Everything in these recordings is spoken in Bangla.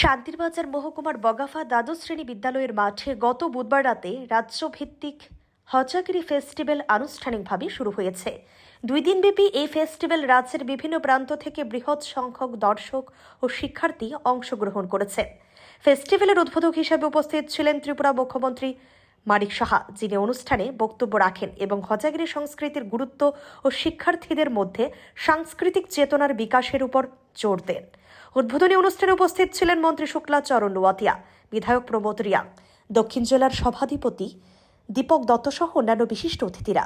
শান্তিরবাজার মহকুমার বগাফা দ্বাদশ শ্রেণি বিদ্যালয়ের মাঠে গত বুধবার রাতে রাজ্যভিত্তিক হজাগিরি ফেস্টিভ্যাল আনুষ্ঠানিকভাবে শুরু হয়েছে। দুই দিনব্যাপী এই ফেস্টিভ্যাল রাজ্যের বিভিন্ন প্রান্ত থেকে বৃহৎ সংখ্যক দর্শক ও শিক্ষার্থী অংশগ্রহণ করেছে। ফেস্টিভ্যালের উদ্বোধক হিসেবে উপস্থিত ছিলেন ত্রিপুরা মুখ্যমন্ত্রী মানিক সাহা, যিনি অনুষ্ঠানে বক্তব্য রাখেন এবং হজাগিরি সংস্কৃতির গুরুত্ব ও শিক্ষার্থীদের মধ্যে সাংস্কৃতিক চেতনার বিকাশের উপর জোর দেন। উদ্বোধনী অনুষ্ঠানে উপস্থিত ছিলেন মন্ত্রী শুক্লা চরণ লোয়াতিয়া, বিধায়ক প্রমোদ রিয়া, দক্ষিণ জেলার সভাধিপতি দীপক দত্ত সহ অন্যান্য বিশিষ্ট অতিথিরা।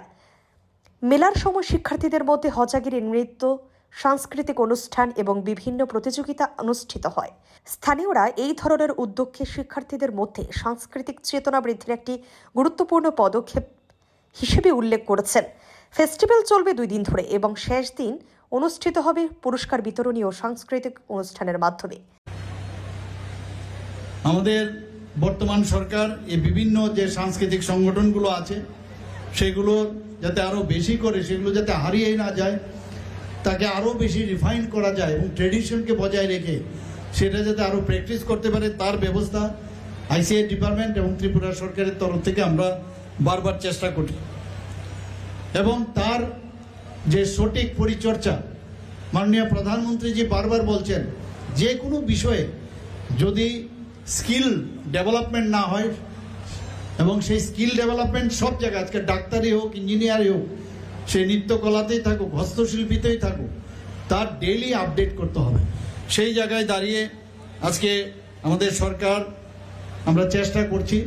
মেলার সময় শিক্ষার্থীদের মধ্যে হজাগিরি নৃত্য সাংস্কৃতিক অনুষ্ঠান এবং বিভিন্ন প্রতিযোগিতা অনুষ্ঠিত হয়। স্থানীয়রা এই ধরনের উদ্যোগকে শিক্ষার্থীদের মধ্যে সাংস্কৃতিক চেতনা বৃদ্ধির একটি গুরুত্বপূর্ণ পদক্ষেপ হিসেবে উল্লেখ করেছেন। ফেস্টিভ্যাল চলবে দুই দিন ধরে এবং শেষ দিন অনুষ্ঠিত হবে পুরস্কার বিতরণী ও সাংস্কৃতিক অনুষ্ঠানের মাধ্যমে। আমাদের বর্তমান সরকার এই বিভিন্ন যে সাংস্কৃতিক সংগঠনগুলো আছে, সেগুলো যাতে আরও বেশি করে, সেগুলো যাতে হারিয়ে না যায় তাকে আরও বেশি রিফাইন করা যায় এবং ট্রেডিশনকে বজায় রেখে সেটা যাতে আরও প্র্যাকটিস করতে পারে, তার ব্যবস্থা আইসিআই ডিপার্টমেন্ট এবং ত্রিপুরা সরকারের তরফ থেকে আমরা বারবার চেষ্টা করি। এবং তার যে সঠিক পরিচর্যা, মাননীয় প্রধানমন্ত্রীজি বারবার বলছেন, যে কোনো বিষয়ে যদি স্কিল ডেভেলপমেন্ট না হয়, এবং সেই স্কিল ডেভেলপমেন্ট সব জায়গায়, আজকে ডাক্তারই হোক ইঞ্জিনিয়ারই হোক সে নৃত্যকলাতেই থাকুক, হস্তশিল্পীতেই থাকুক, তার ডেইলি আপডেট করতে হবে। সেই জায়গায় দাঁড়িয়ে আজকে আমাদের সরকার, আমরা চেষ্টা করছি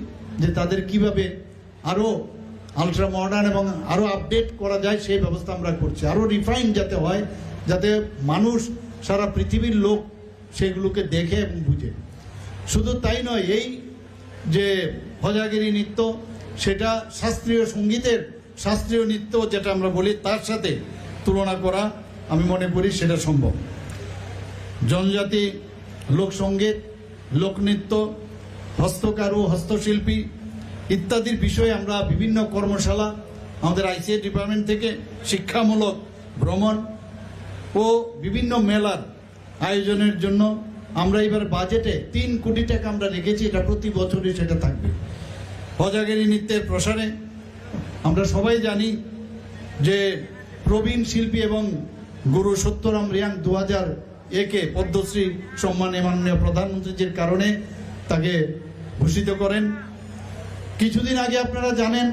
যে তাদের কীভাবে আরও আলট্রা মডার্ন এবং আরও আপডেট করা যায়, সেই ব্যবস্থা আমরা করছি। আরও রিফাইন যাতে হয়, যাতে মানুষ সারা পৃথিবীর লোক সেগুলোকে দেখে এবং বুঝে। শুধু তাই নয়, এই যে হজাগিরি নৃত্য, সেটা শাস্ত্রীয় সঙ্গীতের শাস্ত্রীয় নৃত্য যেটা আমরা বলি, তার সাথে তুলনা করা আমি মনে করি সেটা সম্ভব। জনজাতি, লোকসঙ্গীত, লোকনৃত্য, হস্তকারু, হস্তশিল্পী ইত্যাদির বিষয়ে আমরা বিভিন্ন কর্মশালা আমাদের আইসিআই ডিপার্টমেন্ট থেকে শিক্ষামূলক ভ্রমণ ও বিভিন্ন মেলার আয়োজনের জন্য আমরা এবার বাজেটে তিন কোটি টাকা আমরা রেখেছি, এটা প্রতি বছরই সেটা থাকবে। হজাগিরি নৃত্যের প্রসারে আমরা সবাই জানি যে প্রবীণ শিল্পী এবং গুরু সত্যরাম রিয়াং দু হাজার একে পদ্মশ্রী সম্মানে মাননীয় প্রধানমন্ত্রীজির কারণে তাকে ভূষিত করেন। কিছুদিন আগে আপনারা জানেন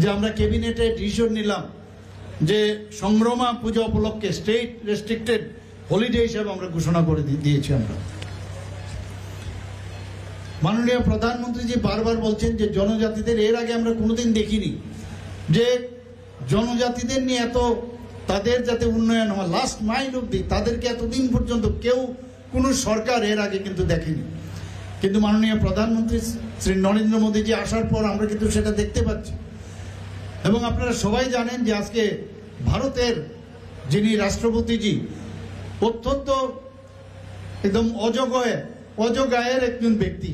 যে আমরা ক্যাবিনেটে ডিসিশন নিলাম যে সংগ্রমা পূজা উপলক্ষে স্টেট রেস্ট্রিক্টেড হলিডে হিসাবে আমরা ঘোষণা করে দিয়েছি আমরা। মাননীয় প্রধানমন্ত্রীজি বারবার বলছেন যে জনজাতিদের এর আগে আমরা কোনোদিন দেখিনি। যে জনজাতিদের নিয়ে এত, তাদের যাতে উন্নয়ন হয় লাস্ট মাইল অব্দি তাদেরকে এতদিন পর্যন্ত কেউ কোনো সরকার এর আগে কিন্তু দেখেনি। কিন্তু মাননীয় প্রধানমন্ত্রী শ্রী নরেন্দ্র মোদীজি আসার পর আমরা কিন্তু সেটা দেখতে পাচ্ছি। এবং আপনারা সবাই জানেন যে আজকে ভারতের যিনি রাষ্ট্রপতিজি, অত্যন্ত একদম অজগয়ে, অজগায়ের একজন ব্যক্তি,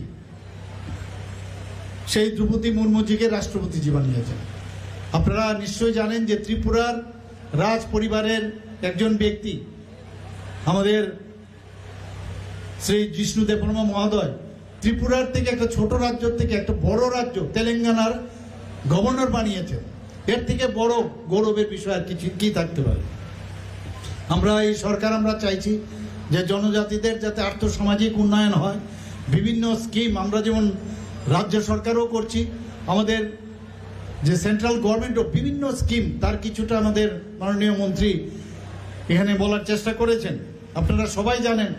সেই দ্রৌপদী মুর্মুজিকে রাষ্ট্রপতিজি বানিয়েছেন। আপনারা নিশ্চয়ই জানেন যে ত্রিপুরার রাজ পরিবারের একজন ব্যক্তি, আমাদের শ্রী জিষ্ণু দেববর্মা মহোদয়। ত্রিপুরার থেকে একটা ছোট রাজ্য থেকে একটা বড় রাজ্য, তেলেঙ্গানার গভর্নর বানিয়েছেন। এর থেকে বড় গৌরবের বিষয় আর কিছু কি থাকতে পারে? আমরা এই সরকার, আমরা চাইছি যে জনজাতিদের যাতে আর্থসামাজিক উন্নয়ন হয়। বিভিন্ন স্কিম আমরা যেমন রাজ্য সরকারও করছি, আমাদের যে সেন্ট্রাল গভর্নমেন্টও বিভিন্ন স্কিম তার কিছুটা আমাদের মাননীয় মন্ত্রী এখানে বলার চেষ্টা করেছেন। আপনারা সবাই জানেন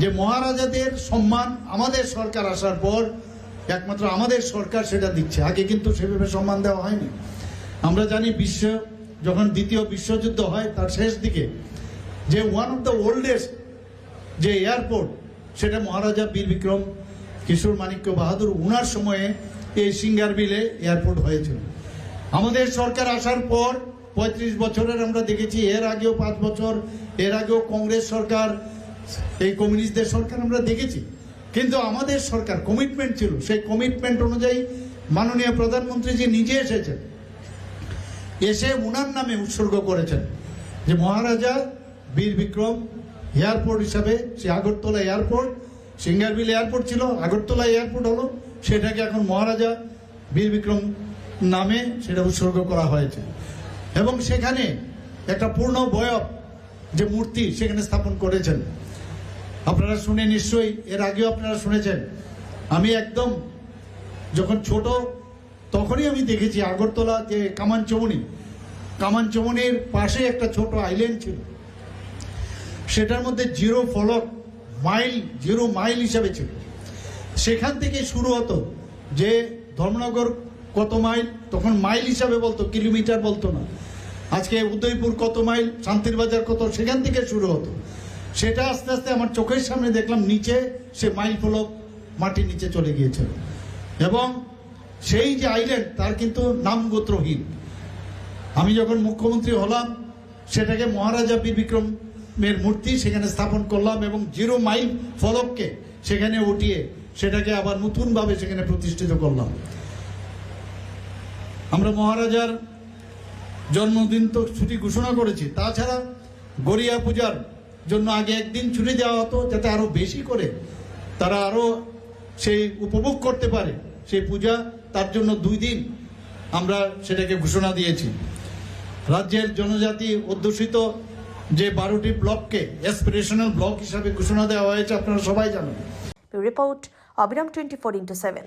যে মহারাজাদের সম্মান আমাদের সরকার আসার পর একমাত্র আমাদের সরকার সেটা দিচ্ছে। আগে কিন্তু সেভাবে সম্মান দেওয়া হয়নি। আমরা জানি বিশ্ব, যখন দ্বিতীয় বিশ্বযুদ্ধ হয় তার শেষ দিকে, যে ওয়ান অফ দ্য ওল্ডেস্ট যে এয়ারপোর্ট সেটা মহারাজা বীর বিক্রম কিশোর মাণিক্য বাহাদুর, উনার সময়ে এই সিঙ্গার বিলে এয়ারপোর্ট হয়েছিল। আমাদের সরকার আসার পর পঁয়ত্রিশ বছরের আমরা দেখেছি, এর আগেও পাঁচ বছর, এর আগেও কংগ্রেস সরকার, এই কমিউনিস্টদের সরকার আমরা দেখেছি। কিন্তু আমাদের সরকার কমিটমেন্ট ছিল, সেই কমিটমেন্ট অনুযায়ী মাননীয় প্রধানমন্ত্রী যে নিজে এসেছেন। এসে উনার নামে উৎসর্গ করেছেন যে মহারাজা বীর বিক্রম এয়ারপোর্ট হিসাবে, সে আগরতলা এয়ারপোর্ট সিঙ্গারবিল এয়ারপোর্ট ছিল, আগরতলা এয়ারপোর্ট হলো সেটাকে এখন মহারাজা বীর বিক্রম নামে সেটা উৎসর্গ করা হয়েছে। এবং সেখানে একটা পূর্ণ বয়ব যে মূর্তি সেখানে স্থাপন করেছেন। আপনারা শুনে নিশ্চয়ই, এর আগেও আপনারা শুনেছেন, আমি একদম যখন ছোট তখনই আমি দেখেছি আগরতলা যে কামানচমনি কামানচমনির পাশে একটা ছোট আইল্যান্ড ছিল। সেটার মধ্যে জিরো ফলক মাইল জিরো মাইল হিসাবে ছিল। সেখান থেকে শুরু হতো যে ধর্মনগর কত মাইল, তখন মাইল হিসাবে বলতো, কিলোমিটার বলতো না। আজকে উদয়পুর কত মাইল, শান্তির বাজার কত, সেখান থেকে শুরু হতো। সেটা আস্তে আস্তে আমার চোখের সামনে দেখলাম, নিচে সে মাইল ফলক মাটির নিচে চলে গিয়েছিল। এবং সেই যে আইল্যান্ড তার কিন্তু নাম গোত্রহীন। আমি যখন মুখ্যমন্ত্রী হলাম, সেটাকে মহারাজা বীর বিক্রমের মূর্তি সেখানে স্থাপন করলাম এবং জিরো মাইল ফলককে সেখানে উঠিয়ে সেটাকে আবার নতুনভাবে সেখানে প্রতিষ্ঠিত করলাম। আমরা মহারাজার জন্মদিন তো ছুটি ঘোষণা করেছি। তাছাড়া গড়িয়া পূজার জন্য আগে একদিন ছুটি দেওয়া হতো যাতে আরও বেশি করে তারা আরও সেই উপভোগ করতে পারে। সেই পূজা, তার জন্য দুই দিন আমরা সেটাকে ঘোষণা দিয়েছি। রাজ্যের জনজাতি অধ্যুষিত যে বারোটি ব্লককে অ্যাসপিরেশনাল ব্লক হিসাবে ঘোষণা দেওয়া হয়েছে, আপনারা সবাই জানেন। রিপোর্ট অবিরাম টোয়েন্টি ফোর ইন্টু সেভেন।